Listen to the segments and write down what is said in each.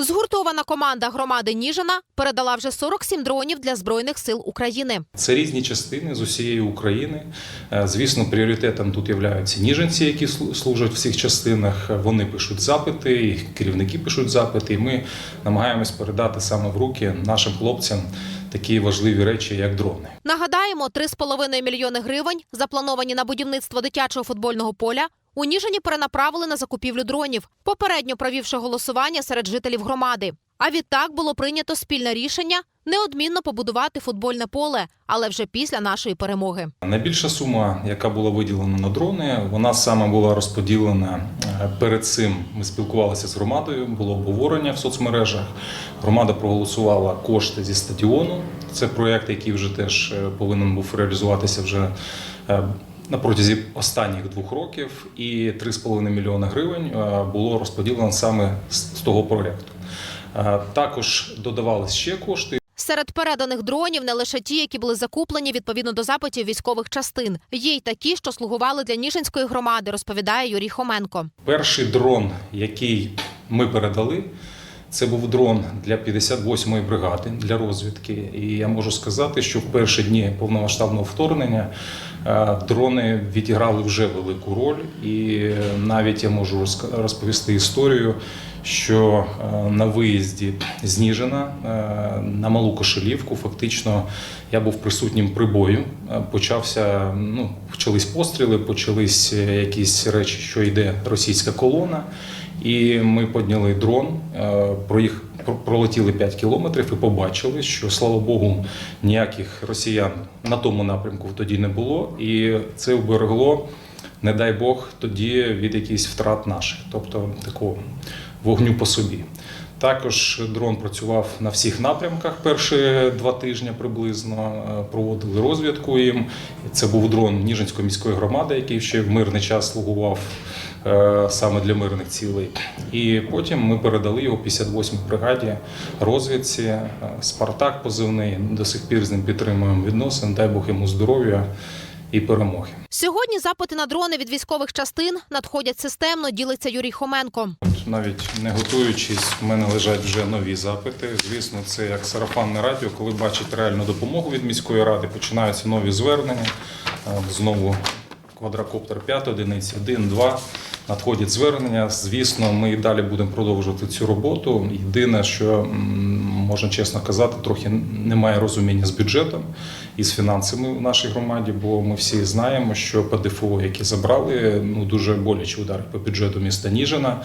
Згуртована команда громади Ніжина передала вже 47 дронів для збройних сил України. Це різні частини з усієї України. Е, Звісно, пріоритетом тут являються ніженці, які служать в всіх частинах. Вони пишуть запити, і керівники пишуть запити. І ми намагаємось передати саме в руки нашим хлопцям такі важливі речі, як дрони. Нагадаємо, 3,5 мільйони гривень, заплановані на будівництво дитячого футбольного поля, у Ніжині перенаправили на закупівлю дронів, попередньо провівши голосування серед жителів громади. А відтак було прийнято спільне рішення неодмінно побудувати футбольне поле, але вже після нашої перемоги. Найбільша сума, яка була виділена на дрони, вона саме була розподілена е, перед цим. Ми спілкувалися з громадою, було обговорення в соцмережах. Громада проголосувала кошти зі стадіону. Це проєкт, який вже теж е, повинен був реалізуватися вже. На протязі останніх двох років і 3,5 мільйони гривень е, було розподілено саме з з того проєкту. Е, Також додавались ще кошти, Серед переданих дронів не лише ті, які були закуплені відповідно до запитів військових частин. Є й такі, що слугували для Ніжинської громади, розповідає Юрій Хоменко. Перший дрон, який ми передали, це був дрон для 58-ї бригади для розвідки. І я можу сказати, що в перші дні повномасштабного вторгнення е, дрони відіграли вже велику роль. І навіть я можу розповісти історію, що е, на виїзді з Ніжина е, на Малу Кошелівку фактично я був присутнім при бою. Е, Почався, ну, почались постріли, почались якісь речі, що йде російська колона. І ми підняли дрон, е, проїх пролетіли 5 кілометрів і побачили, що слава Богу, ніяких росіян на тому напрямку тоді не було, і це уберегло, не дай Бог, тоді від якихось втрат наших, тобто такого вогню по собі. Також дрон працював на всіх напрямках перші два тижні приблизно. е, Проводили розвідку їм. Це був дрон Ніжинської міської громади, який ще в мирний час слугував саме для мирних цілей. І потім ми передали його 58-й бригаді розвідці. Е, Спартак позивний. До сих пір з ним підтримуємо відносини. Дай Бог йому здоров'я і перемоги. Сьогодні запити на дрони від військових частин надходять системно, ділиться Юрій Хоменко. Навіть не готуючись, в мене лежать вже нові запити. Звісно, це як сарафанне радіо, коли бачать реальну допомогу від міської ради, починаються нові звернення. Е, Знову квадрокоптер 5, одиниці 1, 2. Надходять звернення. Звісно, ми і далі будемо продовжувати цю роботу. Єдине, що можна чесно казати, трохи немає розуміння з бюджетом і з фінансами в нашій громаді, бо ми всі знаємо, що ПДФО, які забрали, ну дуже боляче удари по бюджету міста Ніжина.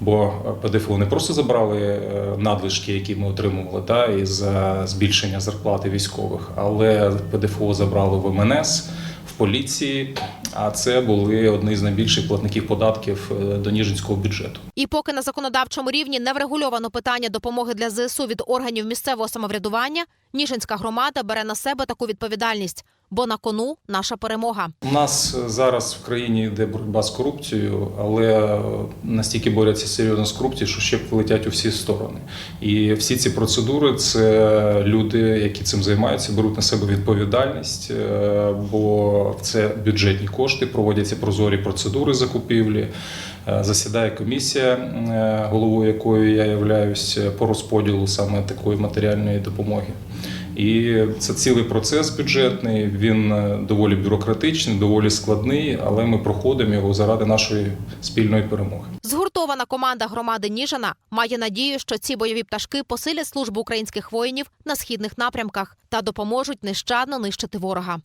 Бо ПДФО не просто забрали е, надлишки, які ми отримували, та, із е, збільшення зарплати військових, але ПДФО забрали в МНС, в поліції. А це були одні з найбільших платників податків е, до Ніжинського бюджету. І поки на законодавчому рівні не врегульовано питання допомоги для ЗСУ від органів місцевого самоврядування, Ніжинська громада бере на себе таку відповідальність, бо на кону наша перемога. У нас зараз в країні йде боротьба з корупцією, але настільки борються серйозно з корупцією, що ще летять у всі сторони. І всі ці процедури це люди, які цим займаються, беруть на себе відповідальність, е, бо це бюджетні кошти, проводяться прозорі процедури закупівлі. Е, Засідає комісія, е, головою якої я являюсь по розподілу саме такої матеріальної допомоги. І це цілий процес бюджетний. Він е, доволі бюрократичний, доволі складний, але ми проходимо його заради нашої спільної перемоги. Згуртована команда громади Ніжина має надію, що ці бойові пташки посилять службу українських воїнів на східних напрямках та допоможуть нещадно нищити ворога.